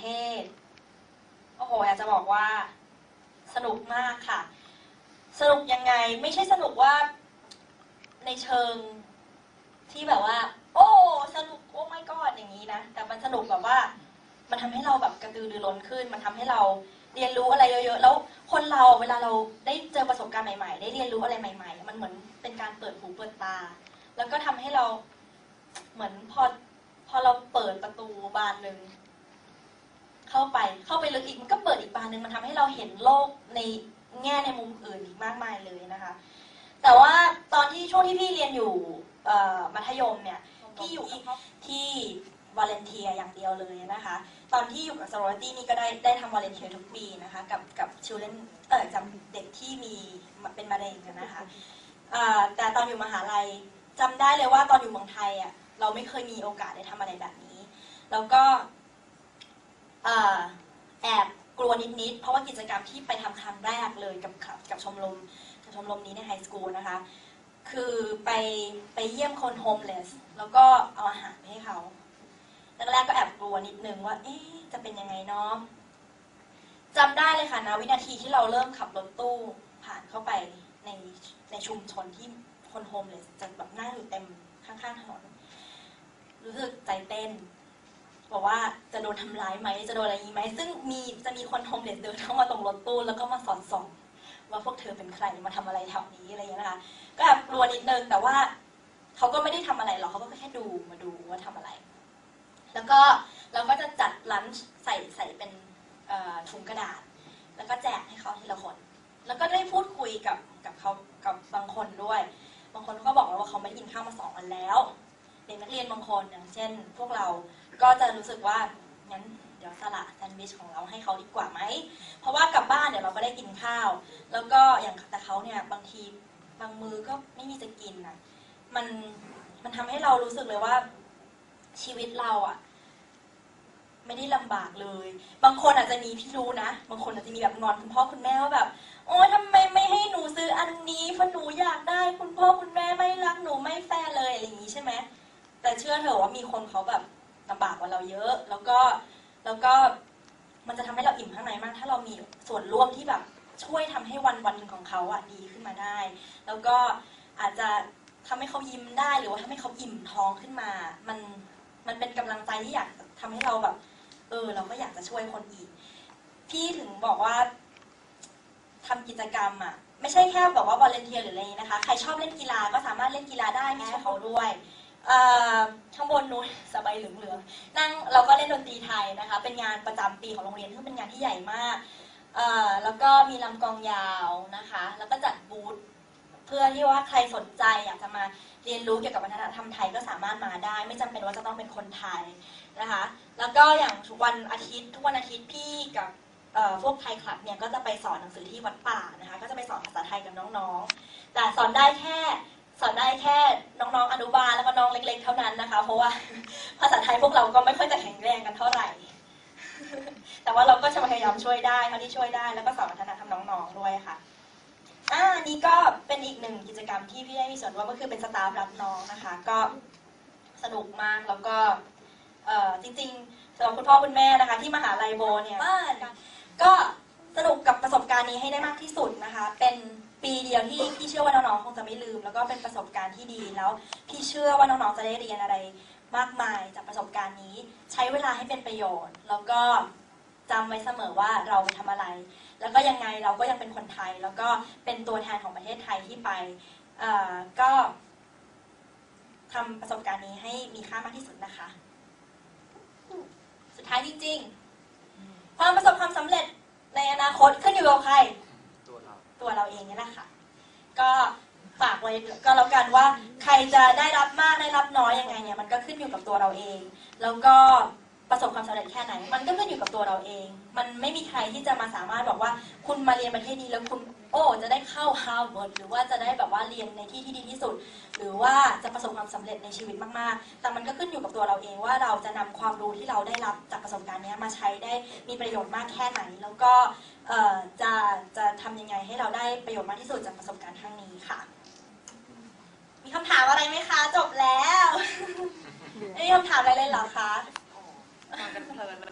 เทศ โอ้โหอยากจะบอกว่า สนุกมากค่ะ สนุกยังไง ไม่ใช่สนุกว่า ในเชิงที่แบบว่า โอ้สนุกโอ้ my god อย่างนี้นะแต่มันสนุกแบบว่า มันทำให้เราแบบกระตือรือร้นขึ้น มันทำให้เราเรียนรู้อะไรเยอะๆ แล้วคนเราเวลาเราได้เจอประสบการณ์ใหม่ๆ ได้เรียนรู้อะไรใหม่ ๆ มันเหมือนเป็นการเปิดหูเปิดตา แล้วก็ทำให้เราเหมือนพอพอเราเปิดประตูบานหนึ่ง เข้าไปเข้าไปลึกอีกมันก็เปิดอีกบานหนึ่งมันทำให้เราเห็นโลกในแง่ในมุมอื่นอีกมากมายเลยนะคะ แต่ว่าตอนที่ช่วงที่พี่เรียนอยู่เอ่อมัธยมเนี่ยพี่อยู่ที่ที่วาเลนเทียอย่างเดียวเลยนะคะ ตอนที่อยู่กับ sorority นี่ก็ได้ได้ทำวาเลนเทียทุกปีนะคะกับกับ children เออจำเด็กที่มีเป็นมะเร็งกันนะคะอ่าแต่ตอนอยู่มหาลัยจำได้เลยว่าตอนอยู่เมืองไทยอะเราไม่เคยมีโอกาสได้ทำอะไรแบบนี้ แล้วก็อ่า แอบกลัวนิดๆ เพราะว่ากิจกรรมที่ไปทำครั้งแรกเลยกับกับกบชมรมกับชมรมนี้ในไฮสคูลนะคะ คือไปไปเยี่ยมคนโฮมเลสแล้วก็เอาอาหารไปให้เขาแรกๆก็แอบกลัวนิดนึงว่า เอ๊ะจะเป็นยังไงเนาะจำได้เลยค่ะนะวินาทีที่เราเริ่มขับรถตู้ผ่านเข้าไปในในชุมชนที่คนโฮมเลสจะแบบนั่งอยู่เต็มข้างๆถนนรู้สึกใจเต้น บอกว่าจะโดนทำร้ายไหมจะโดนอะไรนี้ไหมซึ่งมีจะมีคนโฮมเลสเดินเข้ามาตรงรถตู้แล้วก็มาสอดส่องว่าพวกเธอเป็นใครมาทำอะไรแถวนี้อะไรอย่างเงี้ยนะคะก็แอบกลัวนิดนึงแต่ว่าเขาก็ไม่ได้ทำอะไรหรอกเขาก็แค่ดูมาดูว่าทำอะไร แล้วก็เราก็จะจัดลันช์ใส่ใส่เป็นถุงกระดาษ แล้วก็แจกให้เขาทีละคน แล้วก็ได้พูดคุยกับกับเขากับบางคนด้วย บางคนเขาก็บอกว่าเขาไม่ได้กินข้าวมาสองวันแล้ว เด็กนักเรียนบางคนอย่างเช่น พวกเรา ก็จะรู้สึกว่างั้นเดี๋ยวสละแซนด์วิชของเราให้เขาดีกว่าไหม เพราะว่ากลับบ้านเดี๋ยวเราก็ได้กินข้าว แล้วก็อย่างแต่เขาเนี่ยบางทีบางมือก็ไม่มีจะกินอะมันมันทำให้เรารู้สึกเลยว่าชีวิตเราอะไม่ได้ลำบากเลย บางคนอาจจะมีพี่รู้นะ บางคนอาจจะมีแบบงอนคุณพ่อคุณแม่ว่าแบบ โอ๊ยทำไมไม่ให้หนูซื้ออันนี้เพราะหนูอยากได้ คุณพ่อคุณแม่ไม่รักหนูไม่แฟร์เลยอะไรอย่างนี้ใช่ไหมแต่เชื่อเถอะว่ามีคนเขาแบบ เราเยอะ แล้วก็แล้วก็มันจะทำให้เราอิ่มข้างในมาก ถ้าเรามีส่วนร่วมที่แบบช่วยทำให้วันวันหนึ่งของเขาอะดีขึ้นมาได้ แล้วก็อาจจะทำให้เขายิ้มได้หรือว่าทำให้เขาอิ่มท้องขึ้นมา มันมันเป็นกำลังใจที่อยากทำให้เราแบบ เออ เราก็อยากจะช่วยคนอีก พี่ถึงบอกว่าทำกิจกรรมอะไม่ใช่แค่แบบว่าวอลเนเทียหรืออะไรนี้นะคะ ใครชอบเล่นกีฬาก็สามารถเล่นกีฬาได้ไม่ใช่เขาด้วย เอ่อข้างบนนู้นสบายเหลืองๆนั่งเราก็เล่นดนตรีไทยนะคะ เป็นงานประจำปีของโรงเรียนซึ่งเป็นงานที่ใหญ่มากเอ่อแล้วก็มีลำกลองยาวนะคะ แล้วก็จัดบูธเพื่อที่ว่าใครสนใจอยากจะมาเรียนรู้เกี่ยวกับวัฒนธรรมไทยก็สามารถมาได้ ไม่จำเป็นว่าจะต้องเป็นคนไทยนะคะ แล้วก็อย่างทุกวันอาทิตย์ ทุกวันอาทิตย์พี่กับเอ่อพวกไทยคลับเนี่ยก็จะไปสอนหนังสือที่วัดป่านะคะ ก็จะไปสอนภาษาไทยกับน้องๆ แต่สอนได้แค่ สอนได้แค่น้องๆอนุบาลแล้วก็น้องเล็ก ๆ เท่านั้นนะคะ เพราะว่าภาษาไทยพวกเราก็ไม่ค่อยจะแข็งแรงกันเท่าไหร่ แต่ว่าเราก็จะพยายามช่วยได้เท่าที่ช่วยได้ แล้วก็สอนวัฒนธรรมน้องๆด้วยค่ะอ่านี่ก็เป็นอีกหนึ่งกิจกรรมที่พี่ได้มีส่วนร่วมก็คือเป็นสตาฟรับน้องนะคะ ก็สนุกมากแล้วก็เอ่อจริงๆสำหรับคุณพ่อคุณแม่นะคะ ที่มหาลัยโบเนี่ยบ้านก็สนุกกับประสบการณ์นี้ให้ได้มากที่สุดนะคะ เป็น ปีเดียวที่พี่เชื่อว่าน้องๆคงจะไม่ลืม แล้วก็เป็นประสบการณ์ที่ดีแล้ว พี่เชื่อว่าน้องๆจะได้เรียนอะไรมากมายจากประสบการณ์นี้ ใช้เวลาให้เป็นประโยชน์ แล้วก็จำไว้เสมอว่าเราไปทำอะไร แล้วก็ยังไงเราก็ยังเป็นคนไทย แล้วก็เป็นตัวแทนของประเทศไทยที่ไปก็ทำประสบการณ์นี้ให้มีค่ามากที่สุดนะคะ สุดท้ายจริงๆ ความประสบความสำเร็จในอนาคตขึ้นอยู่กับใคร ตัวเราเองนี่แหละค่ะ ก็ฝากไว้ก็แล้วกันว่าใครจะได้รับมากได้รับน้อยยังไงเนี่ยมันก็ขึ้นอยู่กับตัวเราเอง แล้วก็ ประสบความสำเร็จแค่ไหน มันก็ขึ้นอยู่กับตัวเราเอง มันไม่มีใครที่จะมาสามารถบอกว่า คุณมาเรียนประเทศนี้แล้วคุณโอ้จะได้เข้าฮาร์วาร์ดหรือว่าจะได้แบบว่าเรียนในที่ที่ดีที่สุด หรือว่าจะประสบความสำเร็จในชีวิตมากๆ แต่มันก็ขึ้นอยู่กับตัวเราเองว่าเราจะนำความรู้ที่เราได้รับจากประสบการณ์นี้มาใช้ได้มีประโยชน์มากแค่ไหน แล้วก็จะจะทำยังไงให้เราได้ประโยชน์มากที่สุดจากประสบการณ์ครั้งนี้ค่ะ มีคำถามอะไรไหมคะ จบแล้วไม่มีคำถามอะไรเลยเหรอคะ cartas, la verdad,